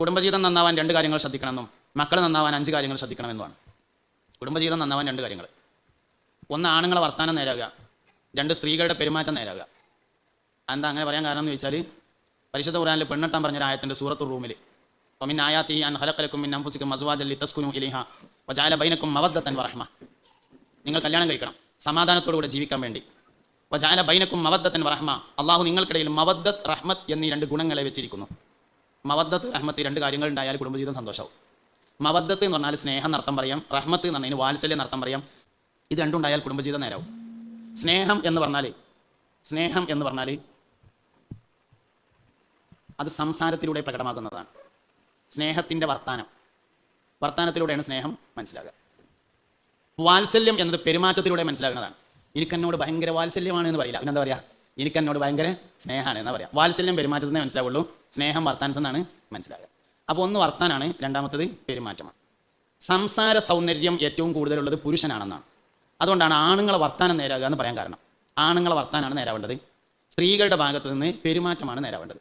കുടുംബജീവിതം നന്നാവാൻ രണ്ട് കാര്യങ്ങൾ ശ്രദ്ധിക്കണമെന്നും മക്കൾ നന്നാവാൻ അഞ്ച് കാര്യങ്ങൾ ശ്രദ്ധിക്കണമെന്നുമാണ്. കുടുംബജീവിതം നന്നാവാൻ രണ്ട് കാര്യങ്ങൾ. ഒന്ന് ആണുങ്ങളെ വർത്താനം നേരാകുക. രണ്ട് സ്ത്രീകളുടെ പെരുമാറ്റം നേരാകുക. എന്താ അങ്ങനെ പറയാൻ കാരണം എന്ന് ചോദിച്ചാൽ പരിശുദ്ധ ഖുറാനിൽ പെണ്ണെട്ടാൻ പറഞ്ഞ ആയത്തിന്റെ സൂറത്ത് റൂമിൽ. ഒമിൻ ആയാത്തി അൻ ഹലക്കലക്കും മിൻ അംഫുസിക്കും മസുവാജല്ലി തസ്കുനു ഇലിഹ വജാല ബൈനക്കും മവദ്ദത്തൻ വറഹ്മ. നിങ്ങൾ കല്യാണം കഴിക്കണം സമാധാനത്തോടുകൂടെ ജീവിക്കാൻ വേണ്ടി. വജാല ബൈനക്കും മവദ്ദത്തൻ വറഹ്മ. അള്ളാഹു നിങ്ങൾക്കിടയിൽ മവദ്ദത്ത് റഹ്മത്ത് എന്നീ രണ്ട് ഗുണങ്ങളെ വെച്ചിരിക്കുന്നു. മവദ്ദത്ത് റഹ്മത്ത് രണ്ട് കാര്യങ്ങൾ ഉണ്ടായാൽ കുടുംബജീവിതം സന്തോഷമാവും മവദ്ദത്ത് എന്ന് പറഞ്ഞാൽ സ്നേഹം എന്നർത്ഥം പറയാം റഹ്മത്ത് എന്ന് പറഞ്ഞാൽ വാത്സല്യം എന്നർത്ഥം പറയാം. ഇത് രണ്ടും ഉണ്ടായാൽ കുടുംബജീവിതം നേരാവും. സ്നേഹം എന്ന് പറഞ്ഞാൽ സ്നേഹം എന്ന് പറഞ്ഞാൽ അത് സംസാരത്തിലൂടെ പ്രകടമാകുന്നതാണ്. സ്നേഹത്തിന്റെ വർത്താനം. വർത്താനത്തിലൂടെയാണ് സ്നേഹം മനസ്സിലാകുക. വാത്സല്യം എന്നത് പെരുമാറ്റത്തിലൂടെ മനസ്സിലാകുന്നതാണ്. എനിക്കെന്നോട് ഭയങ്കര വാത്സല്യമാണ് എന്ന് പറയില്ല. പിന്നെന്താ പറയുക എനിക്കെന്നോട് ഭയങ്കര സ്നേഹമാണ് എന്നാ പറയാം. വാത്സല്യം പെരുമാറ്റത്തിൽ നിന്നേ മനസ്സിലാവുള്ളൂ. സ്നേഹം വർത്താനത്തെന്നാണ് മനസ്സിലാകുക അപ്പോൾ ഒന്ന് വർത്താനാണ് രണ്ടാമത്തത് പെരുമാറ്റമാണ്. സംസാര സൗന്ദര്യം ഏറ്റവും കൂടുതലുള്ളത് പുരുഷനാണെന്നാണ്. അതുകൊണ്ടാണ് ആണുങ്ങളെ വർത്താനം നേരാകുക എന്ന് പറയാൻ കാരണം. ആണുങ്ങളെ വർത്താനാണ് നേരാവേണ്ടത്. സ്ത്രീകളുടെ ഭാഗത്ത് നിന്ന് പെരുമാറ്റമാണ് നേരാവേണ്ടത്.